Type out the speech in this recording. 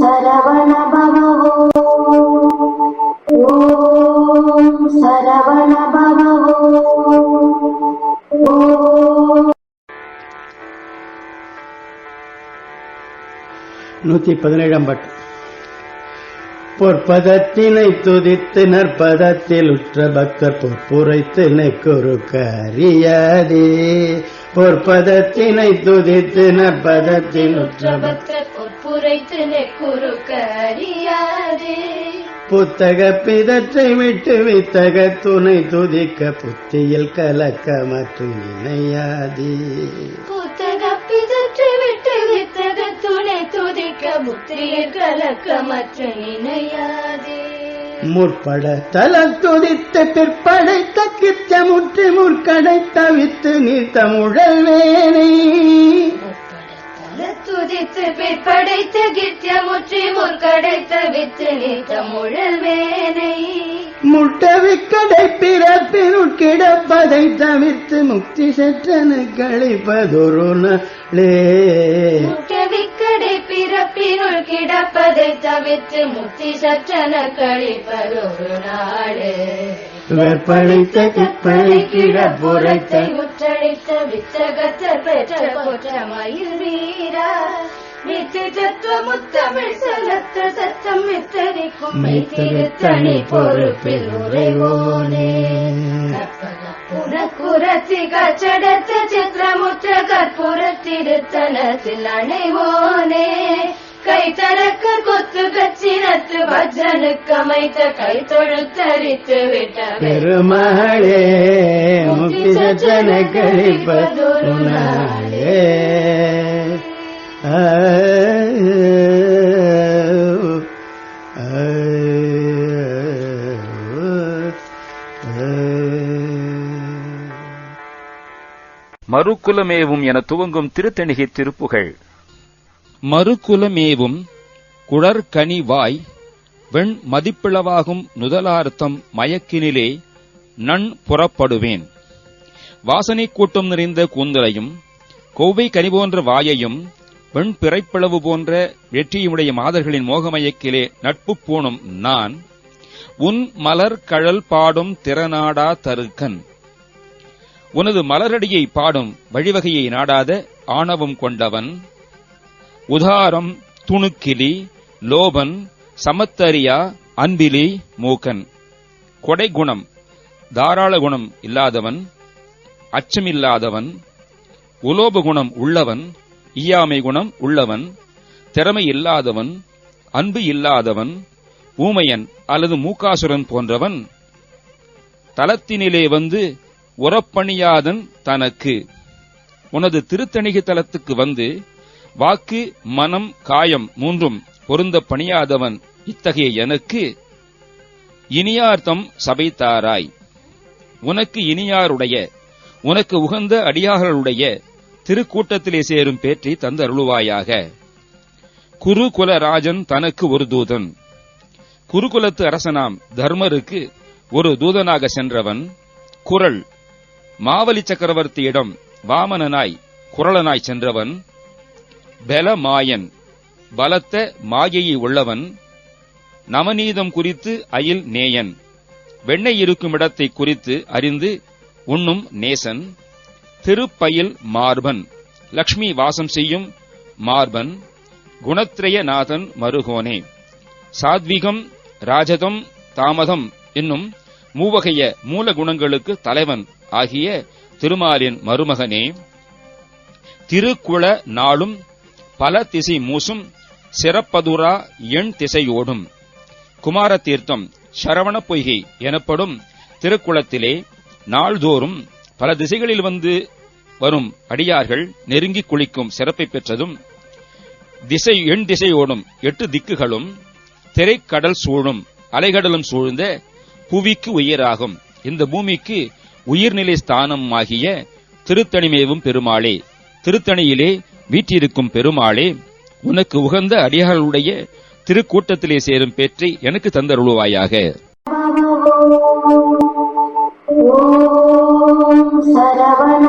சரவண பவோ ஓம் சரவண பவோ நூத்தி பதினேழாம் பாட்டு. பொற்பதத்தினை துதித்து நற்பதத்தில் உற்ற பக்தர் பொற்புரைத்து நெக்குரு கரியாதே. பொற்பதத்தினை துதித்து நற்பதத்தில் உற்ற பக்தர் பொற்புரைத்து நெக்குறுக்க அறியாதே. புத்தக பிதற்றை விட்டு வித்தக துணை துதிக்க புத்தியில் கலக்க மற்றும் இணையாதே. புத்தக பிதற்று விட்டு வித்தக துணை துதிக்க புத்தியில் கலக்க மற்ற நினையாதே முற்பட தல துதித்து பிற்படைத்த கிச்சமுற்றி முற்கடைத்த வித்து நீ தமிழல் வேனை தல துதித்து பிற்படைத்த கித்தியமுற்றி முற்கடைத்த வித்து நீ தமிழல் வேனை முட்டவிக்கடை பிறப்பினுள் கிடப்பதை தவிர்த்து முக்தி செற்றன கழிப்பதொரு நாளே முட்டவிக்கடை பிறப்பினுள் கிடப்பதை தவிர்த்து முக்தி சற்றன கழிப்பதொரு நாடு. வெப்படைத்த கிப்பனை கிடப்புரைத்த முற்றடித்த வித்தகத்தர் பெற்ற குற்றமயில் வீரா. வித்து தத்துவ முத்தமிழ் செலுத்த சத்தம் வித்தரிக்கும் மெய்திருத்தணி பொறுப்பில் உரைவோனே புனக்குரத்தி கச்சடத்த சித்திரமுற்ற கற்புரத்திருத்தனத்தில் அணைவோனே. கை தரக்க கொத்து கச்சினத்து வஜ்ரனுக்கு அமைத்த கை தொழுத்தரித்து விட்ட பெருமாளே முக்தி செற்றன கழிப்பதொரு மறுக்குலமேவும் என துவங்கும் திருத்தணிகை திருப்புகழ் மறுகுலமேவும் குழற்கனி வாய் வெண் மதிப்பிளவாகும் நுதலார்த்தம் மயக்கினிலே நன் புறப்படுவேன். வாசனை கூட்டம் நிறைந்த கூந்தலையும் கொவ்வை கனி போன்ற வாயையும் வெண் பிறைப்பிளவு போன்ற வெற்றியுடைய மாதர்களின் மோகமயக்கிலே நட்பு பூணும் நான் உன் மலர் கழல் பாடும் திறனாடா தருக்கன் உனது மலரடியை பாடும் வழிவகையை நாடாத ஆணவம் கொண்டவன். உதாரம் துணுக்கிலி லோபன் சமத்தரியா அன்பிலி மூக்கன். கொடை குணம் தாராள குணம் இல்லாதவன். அச்சமில்லாதவன். உலோப குணம் உள்ளவன். ஈயாமை குணம் உள்ளவன். திறமை இல்லாதவன். அன்பு இல்லாதவன். ஊமையன் அல்லது மூக்காசுரன் போன்றவன். தளத்தினிலே வந்து உறப்பணியாதன் தனக்கு. உனது திருத்தணிகை தலத்துக்கு வந்து வாக்கு மனம் காயம் மூன்றும் பொருந்த பணியாதவன் இத்தகைய எனக்கு இனியார்த்தம் சபைத்தாராய். உனக்கு இனியாருடைய உனக்கு உகந்த அடியார்களுடைய திருக்கூட்டத்திலே சேரும் பேற்றை தந்தருளுவாயாக. குருகுலராஜன் தனக்கு ஒரு தூதன். குருகுலத்து அரசனாம் தர்மருக்கு ஒரு தூதனாக சென்றவன் குரல் மாவலி சக்கரவர்த்தியிடம் வாமனனாய் குரலனாய் சென்றவன் பலமாயன் பலத்த மாயையை உள்ளவன் நவநீதம் குறித்து அயில் நேயன் வெண்ணெய் இருக்கும் இடத்தை குறித்து அறிந்து உண்ணும் நேசன் திருப்பயில் மார்பன் லக்ஷ்மி வாசம் செய்யும் மார்பன் குணத்ரயநாதன் மருகோனே சாத்விகம் ராஜதம் தாமதம் என்னும் மூவகைய மூல குணங்களுக்கு தலைவன். ஆகிய திருமாலின் மருமகனே திருக்குள நாளும் பல திசை மூசும் சிறப்பதுரா எண் திசையோடும். குமார தீர்த்தம் சரவண பொய்கை எனப்படும் திருக்குளத்திலே நாள்தோறும் பல திசைகளில் வந்து வரும் அடியார்கள் நெருங்கி குளிக்கும் சிறப்பை பெற்றதும் திசை எண் திசையோடும் எட்டு திக்குகளும் திரைக்கடல் சூழும் அலைகடலும் சூழ்ந்த புவிக்கு உயிராகும். இந்த பூமிக்கு உயிர்நிலை ஸ்தானம் ஆகிய திருத்தணிமேவும் பெருமாளே திருத்தணியிலே வீற்றிருக்கும் பெருமாளே உனக்கு உகந்த அடியார்களுடைய திருக்கூட்டத்திலே சேரும் பேற்றை எனக்கு தந்தருளுவாயாக. ஓம் சரவண